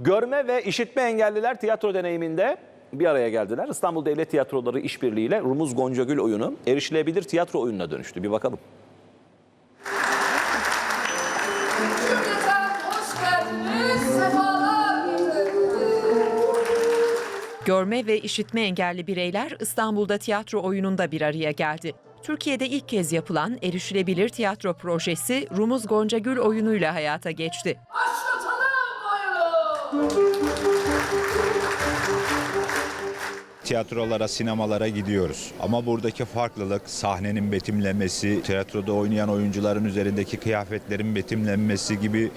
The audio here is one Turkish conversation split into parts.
Görme ve işitme engelliler tiyatro deneyiminde bir araya geldiler. İstanbul Devlet Tiyatroları işbirliğiyle Rumuz Goncagül oyunu erişilebilir tiyatro oyununa dönüştü. Bir bakalım. Görme ve işitme engelli bireyler İstanbul'da tiyatro oyununda bir araya geldi. Türkiye'de ilk kez yapılan erişilebilir tiyatro projesi Rumuz Goncagül oyunuyla hayata geçti. Tiyatrolara, sinemalara gidiyoruz. Ama buradaki farklılık sahnenin betimlemesi, tiyatroda oynayan oyuncuların üzerindeki kıyafetlerin betimlenmesi gibi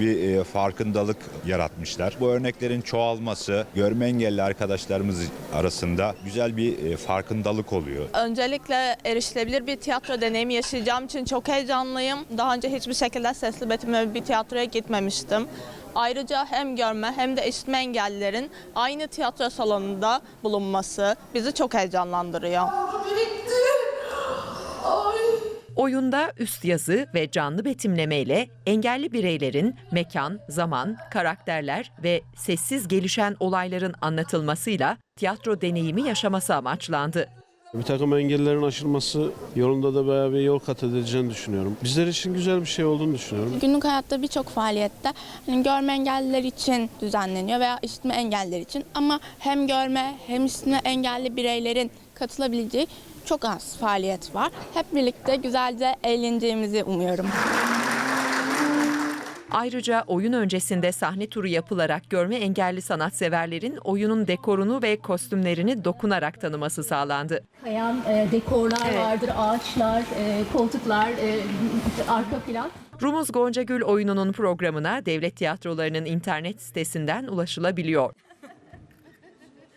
bir e, farkındalık yaratmışlar. Bu örneklerin çoğalması görme engelli arkadaşlarımız arasında güzel bir e, farkındalık oluyor. Öncelikle erişilebilir bir tiyatro deneyimi yaşayacağım için çok heyecanlıyım. Daha önce hiçbir şekilde sesli betimleme bir tiyatroya gitmemiştim. Ayrıca hem görme hem de işitme engellilerin aynı tiyatro salonunda bulunması bizi çok heyecanlandırıyor. Oyunda üst yazı ve canlı betimlemeyle engelli bireylerin mekan, zaman, karakterler ve sessiz gelişen olayların anlatılmasıyla tiyatro deneyimi yaşaması amaçlandı. Bir takım engellerin aşılması yolunda da bayağı bir yol kat edileceğini düşünüyorum. Bizler için güzel bir şey olduğunu düşünüyorum. Günlük hayatta birçok faaliyette hani görme engelliler için düzenleniyor veya işitme engelliler için ama hem görme hem işitme engelli bireylerin katılabileceği çok az faaliyet var. Hep birlikte güzelce eğleneceğimizi umuyorum. Ayrıca oyun öncesinde sahne turu yapılarak görme engelli sanatseverlerin oyunun dekorunu ve kostümlerini dokunarak tanıması sağlandı. Kayan e, dekorlar vardır, ağaçlar, e, koltuklar, e, arka plan. Rumuz Goncagül oyununun programına devlet tiyatrolarının internet sitesinden ulaşılabiliyor.